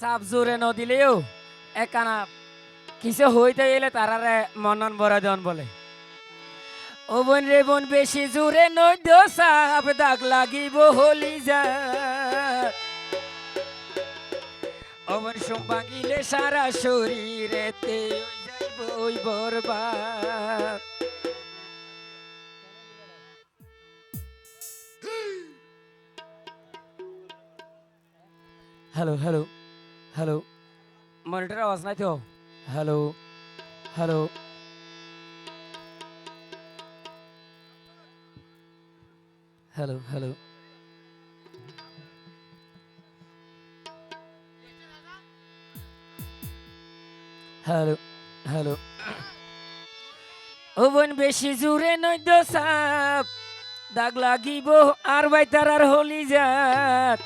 সাপ জোরে নদিলেও একানা কিছু হইতে গেলে তারারে মনন বড় দন বলে। ও বোন রে বোন বেশি জোরে নদ্য সাপ দাগ লাগিব হলি যা। ও বোন সোমবাগিলে সারা শরীরেতে ওই যাইব ওই বরবাদ। হ্যালো হ্যালো হ্যালো মনিটর আওয়াজ নাই তো hello hello hello hello hello hello ও বোন বেশি জোরে নদ্য সাপ। দাগ লাগিব আর বাই তার আর হলি যাত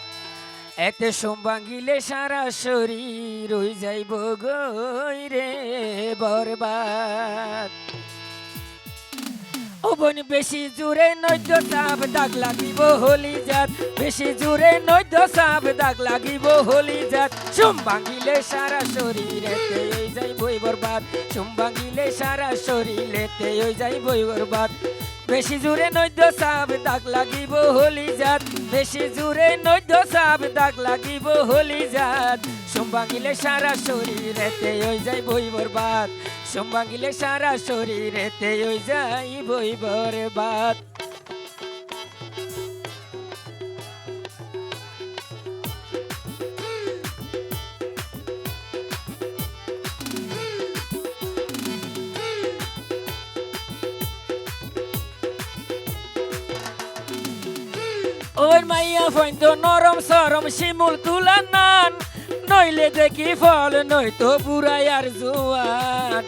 এতে সোমবাঙ্গিলে সারা শরীর হই যাইব গই রে বরবাদ। ও বোন, বেশি জোরে নদ্য সাপ দাগ লাগিব হলি যাত বেশি জোরে নদ্য সাপ দাগ লাগিব হলি যাত সোমবাঙ্গিলে সারা শরীরেতে যাই বই বরবাদ। সোমবাঙ্গিলে সারা শরীরেতে ওই যাই বই বরবাদ। বেশি জোরে নৈদ্য সাপ, দাগ লাগিব হলি জাত। বেশি জোরে নৈদ্য সাপ, দাগ লাগিব হলি জাত। সোমবাঙ্গিলে সারা শরীরেতে ওই যাই বই বরবাদ। সোমবাঙ্গিলে সারা শরীরেতে ওই যাই বই বরবাদ। ওর মাইয়া ফইন্দ নরম সরম শিমুল তুলা নান। নইলে দেখি ফল, নয়তো বুড়াই আর জোয়ান।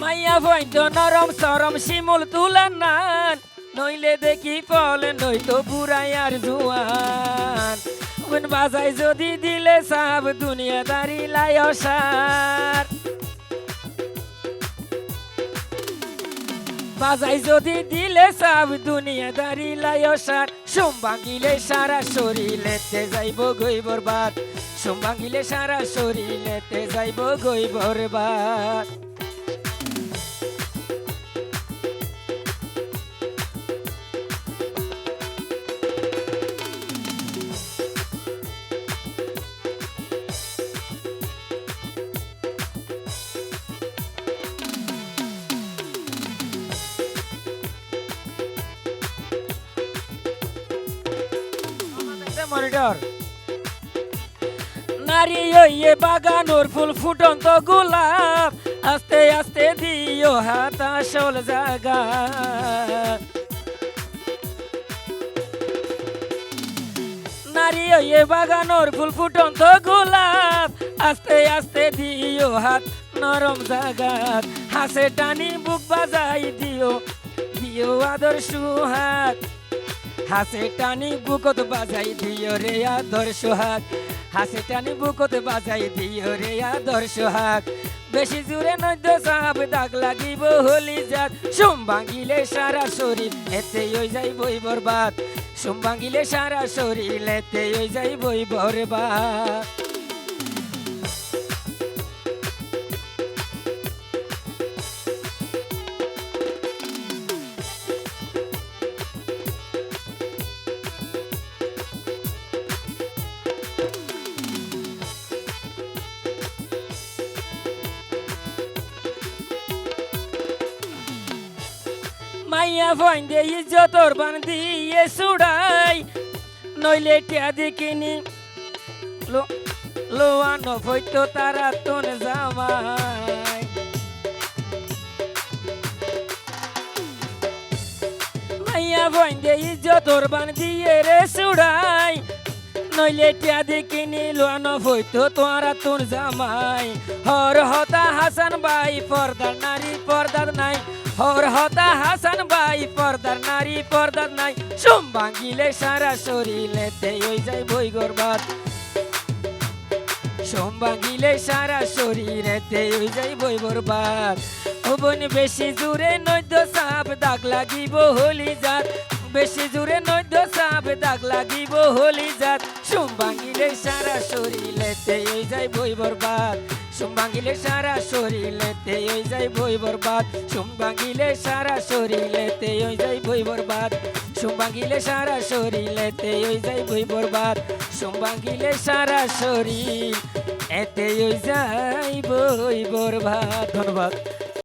মাইয়া ফইন্দ নরম সরম শিমুল তুলা নান। নইলে দেখি ফল, নয়তো বুড়াই আর জোয়ান। বাজাই যদি দিলে সাব দুনিয়াদারি লাই অসার। বাজাই যদি দিলে সব দুনিয়াদারি লায়সার সোম ভাঙিলে সারা শরীরেতে যাইব গই বরবাদ। সোম ভাঙিলে সারা শরীরেতে যাইব গই বরবাদ মনিটর নারী ইয়ে বাগানোর ফুল ফুটন্ত গোলাপ, আস্তে আস্তে দিও হাত আসল জাগা। নারী ইয়ে বাগানোর ফুল ফুটন্ত গোলাপ, আস্তে আস্তে দিও হাত নরম জাগাত হাসে টানি বুক বাজাই দিও দিও আদর সুহাত হাসে টানি বুকত বাজাই দিও রে আদর সোহাগ। হাসে টানি বুকত বাজাই দিও রে আদর সোহাগ। বেশি জুড়ে নদ্য সাপ দাগ লাগিব হলি জাত। সোম ভাঙিলে সারা শরীর এতে ওই যাই বই বরবাদ। সোম ভাঙিলে সারা শরীর এতে ওই যাই বই বরবাদ। মাইয়া ভয় দে ইজ্জতর বান দিয়ে সুড়াই। নইলে টিয়া দেখিনি। লোয়া নফইতো তারা তোন জামাই। মাইয়া ফইন দে ইজ্জতর বান দিয়ে রে সুড়াই। নইলে টিয়া দেখিনি লোয়া নফইতো তোরা তোন জামাই। হর হতা হাসান বাই পর্দার নারী, পর্দার নাই। হর হতা হাসান বাই পর্দার নারী, পর্দার নাই। সোম ভাঙিলে সারা শরীরেতে ওই যাই বই গরবাদ সোম ভাঙিলে সারা শরীরেতে ওই যাই বই বরবাদ ও বোন বেশি জুড়ে নদ্য সাপ, দাগ লাগিব হলি যাত বেশি জুড়ে নৈদ্য চাপ দাগ লাগিব হলি জাত। সুম ভাঙিলে সারা শরীরেতে ওই যাই বই বরবাদ। সুম ভাঙিলে সারা শরীরেতে ওই যাই বই বরবাদ। সুম ভাঙিলে সারা শরীরেতে ওই যাই বই বরবাদ। সুম ভাঙিলে সারা শরীরেতে ওই যাই বই বরবাদ। সুম ভাঙিলে সারা শরীর, এতে ওই যাই বই বরবাদ। ধন্যবাদ।